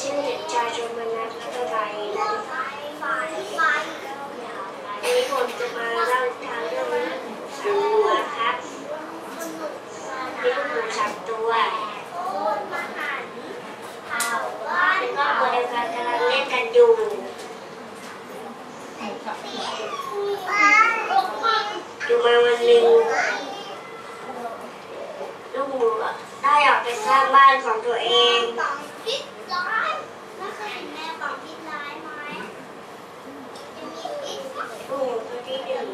ชื่อเด็กชายชมนัทรัตไตรและวันนี้ผมจะมาเล่าทางเรื่องสามตัวครับมีลูกหมูสามตัวแล้วก็ตัวเดียวกันกำลังเล่นกันอยู่อยู่มาวันหนึ่งลูกหมูได้ออกไปสร้างบ้านของตัวเอง ลูกหมูตัวที่หนึ่ง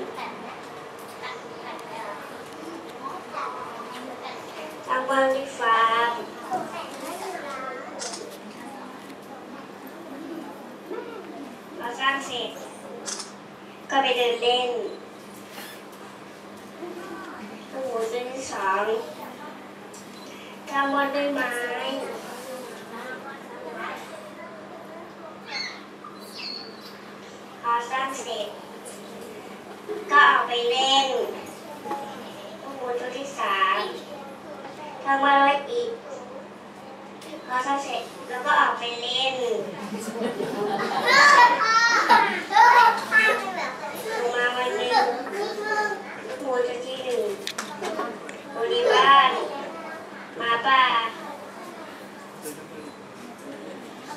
สร้าง บ้านที่ฟาร์มพอสร้างเสร็จ ก็ไปเดินเล่นลูกหตัวที่สองทำบนด้วยไม้พอสร้างเสร็จ ก็เอาไปเล่นลูกหตัวที่สาม ทำอะไรอีกพอสร้างเสร็จแล้วก็เอาไปเล่นมาวันหนึ่งลูกหมูตัวที่หนึ่งบริบ้านมาป่า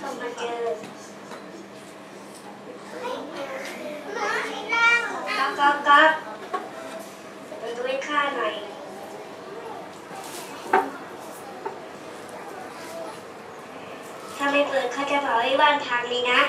ก็มาเจอก๊อกก๊อกก๊อกเปิดประตูให้ข้าหน่อย ถ้าไม่เปิดเขาจะเผาให้บ้านพังเลยนะ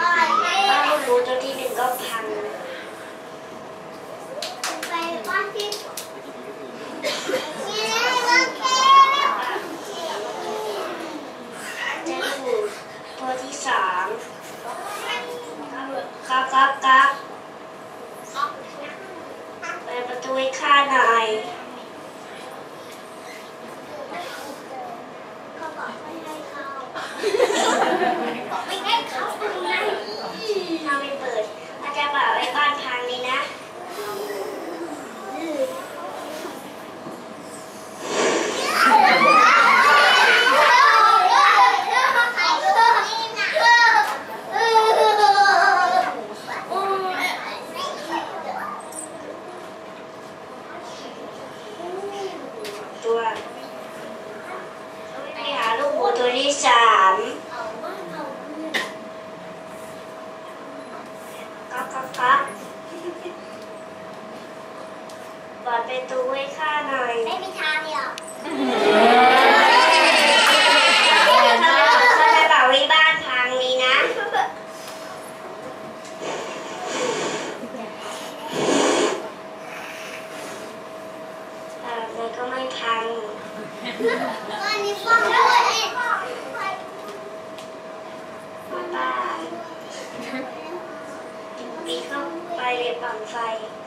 บ้านลูกหมูตัวที่หนึ่งก็พัง เจ้าหมูตัวที่สามก๊อกก๊อกก๊อกเปิดประตูให้ข้าหน่อย ถ้าไม่เปิดข้าจะเป่าไว้บ้านพังเลยนะ ตัวไปหาลูกหมู ตัวที่สามก๊อกก๊อกก๊อกเปิดประตูให้ข้าหน่อย ไม่มีทางหรอกถ้าไม่เปิดข้าจะเป่าไว้บ้านพังเลยนะเออเลยก็ไม่พังก็นี่ฟังด้วย ป้าปีเข้าไป เลยปั่นไฟ